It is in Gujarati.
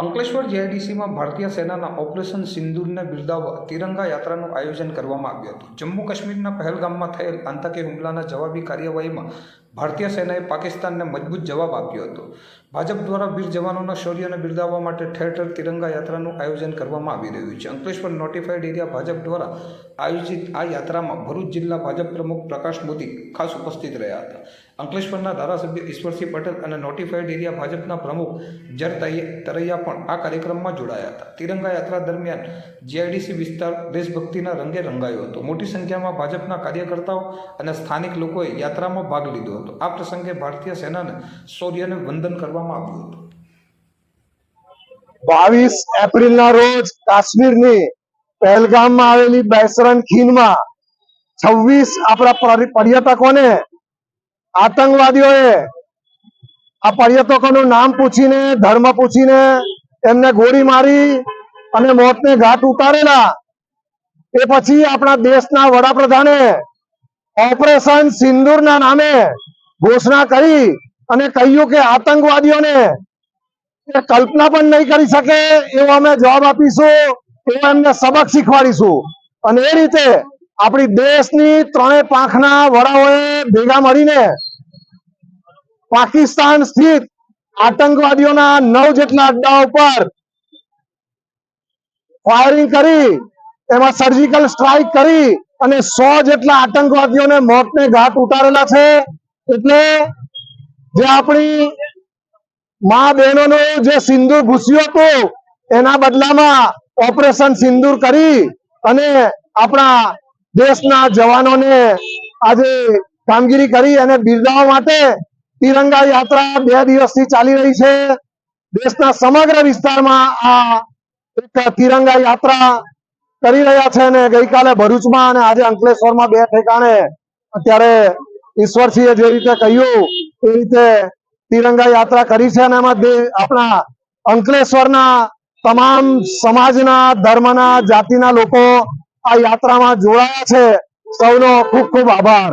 અંકલેશ્વર જીઆઈડીસીમાં ભારતીય સેનાના ઓપરેશન સિંદૂરને બિરદાવવા તિરંગા યાત્રાનું આયોજન કરવામાં આવ્યું હતું. જમ્મુ કાશ્મીરના પહેલગામમાં થયેલ આતંકી હુમલાના જવાબી કાર્યવાહીમાં ભારતીય સેનાએ પાકિસ્તાનને મજબૂત જવાબ આપ્યો હતો. ભાજપ દ્વારા વીર જવાનોના શૌર્યને બિરદાવવા માટે ઠેર ઠેર તિરંગા યાત્રાનું આયોજન કરવામાં આવી રહ્યું છે. અંકલેશ્વર નોટિફાઈડ એરિયા ભાજપ દ્વારા આયોજિત આ યાત્રામાં ભરૂચ જિલ્લા ભાજપ પ્રમુખ પ્રકાશ મોદી ખાસ ઉપસ્થિત રહ્યા હતા. અંકલેશ્વરના ધારાસભ્ય ઈશ્વરસિંહ પટેલ અને નોટિફાઈડ એરિયા ભાજપના પ્રમુખ જર તરૈયા પણ આ કાર્યક્રમમાં જોડાયા હતા. તિરંગા યાત્રા દરમિયાન જીઆઈડીસી વિસ્તાર દેશભક્તિના રંગે રંગાયો હતો. મોટી સંખ્યામાં ભાજપના કાર્યકર્તાઓ અને સ્થાનિક લોકોએ યાત્રામાં ભાગ લીધો હતો. આ પ્રસંગે ભારતીય સેનાને શૌર્યને વંદન કરવામાં આવ્યું હતું. બાવીસ એપ્રિલ ના રોજ કાશ્મીરની પહેલગામમાં આવેલી બેસરન ખીણમાં છવ્વીસ આપણા પર્ય- પર્યટકોને, આતંકવાદીઓએ આ પર્યટકોનું નામ પૂછીને, ધર્મ પૂછીને એમને ગોળી મારી અને મોતને ઘાટ ઉતારેલા. એ પછી આપણા દેશના વડાપ્રધાને ઓપરેશન સિંદુરના નામે ઘોષણા કરી અને કહ્યું કે આતંકવાદીઓને કલ્પના પણ નહીં કરી શકે એવો અમે જવાબ આપીશું, એવો એમને સબક શીખવાડીશું. અને એ રીતે આપણી દેશની ત્રણેય પાંખના વડાઓએ ભેગા મળીને પાકિસ્તાન સ્થિત આતંકવાદીઓના નવ જેટલા અડ્ડા ઉપર ફાયરિંગ કરી, એમાં સર્જિકલ સ્ટ્રાઇક કરી અને સો જેટલા આતંકવાદીઓને મોતને ઘાટ ઉતારેલા છે. એટલે જે આપણી મા બહેનોનું જે સિંદૂર ઘૂસ્યું હતું, એના બદલામાં ઓપરેશન સિંદૂર કરી અને આપણા દેશના જવાનોને આજે કામગીરી કરી અને બિરદાવવા માટે તિરંગા યાત્રા બે દિવસથી ચાલી રહી છે. દેશના સમગ્ર વિસ્તારમાં આ એક તિરંગા યાત્રા કરી રહ્યા છે અને ગઈકાલે ભરૂચમાં અને આજે અંકલેશ્વરમાં બે ઠેકાણે અત્યારે ઈશ્વરસિંહે જે રીતે કહ્યું, એ રીતે તિરંગા યાત્રા કરી છે અને એમાં આપણા અંકલેશ્વરના તમામ સમાજના, ધર્મના, જાતિના લોકો આ યાત્રામાં જોડાયા છે. સૌનો ખૂબ ખૂબ આભાર.